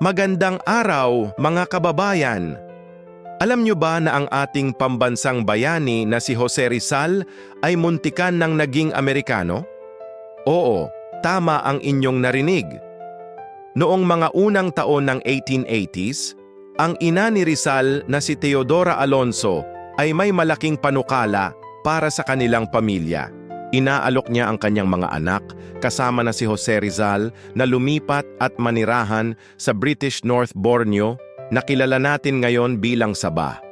Magandang araw, mga kababayan! Alam nyo ba na ang ating pambansang bayani na si Jose Rizal ay muntikan ng naging Amerikano? Oo, tama ang inyong narinig. Noong mga unang taon ng 1880s, ang ina ni Rizal na si Teodora Alonso ay may malaking panukala para sa kanilang pamilya. Inaalok niya ang kanyang mga anak kasama na si Jose Rizal na lumipat at manirahan sa British North Borneo na kilala natin ngayon bilang Sabah.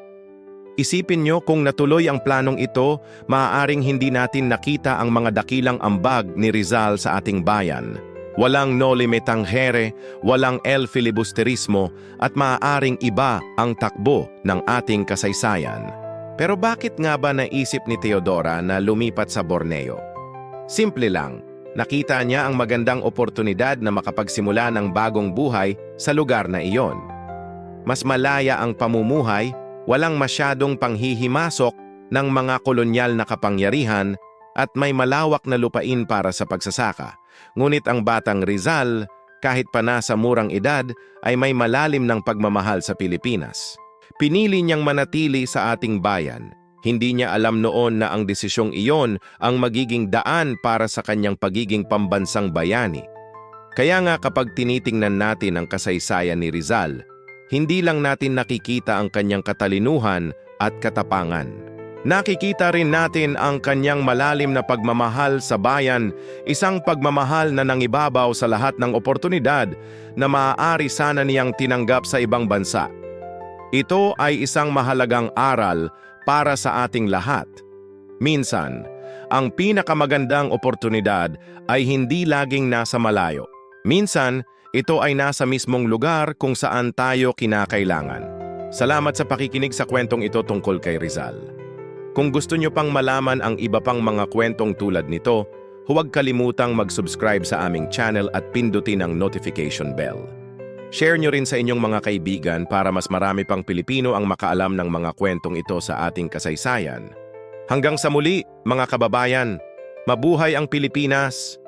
Isipin nyo kung natuloy ang planong ito, maaaring hindi natin nakita ang mga dakilang ambag ni Rizal sa ating bayan. Walang noli me tangere, walang el filibusterismo at maaaring iba ang takbo ng ating kasaysayan. Pero bakit nga ba naisip ni Teodora na lumipat sa Borneo? Simple lang, nakita niya ang magandang oportunidad na makapagsimula ng bagong buhay sa lugar na iyon. Mas malaya ang pamumuhay, walang masyadong panghihimasok ng mga kolonyal na kapangyarihan at may malawak na lupain para sa pagsasaka. Ngunit ang batang Rizal, kahit pa nasa murang edad, ay may malalim ng pagmamahal sa Pilipinas. Pinili niyang manatili sa ating bayan. Hindi niya alam noon na ang desisyong iyon ang magiging daan para sa kanyang pagiging pambansang bayani. Kaya nga kapag tinitingnan natin ang kasaysayan ni Rizal, hindi lang natin nakikita ang kanyang katalinuhan at katapangan. Nakikita rin natin ang kanyang malalim na pagmamahal sa bayan, isang pagmamahal na nangibabaw sa lahat ng oportunidad na maaari sana niyang tinanggap sa ibang bansa. Ito ay isang mahalagang aral para sa ating lahat. Minsan, ang pinakamagandang oportunidad ay hindi laging nasa malayo. Minsan, ito ay nasa mismong lugar kung saan tayo kinakailangan. Salamat sa pakikinig sa kwentong ito tungkol kay Rizal. Kung gusto nyo pang malaman ang iba pang mga kwentong tulad nito, huwag kalimutang mag-subscribe sa aming channel at pindutin ang notification bell. Share nyo rin sa inyong mga kaibigan para mas marami pang Pilipino ang makaalam ng mga kwentong ito sa ating kasaysayan. Hanggang sa muli, mga kababayan, mabuhay ang Pilipinas!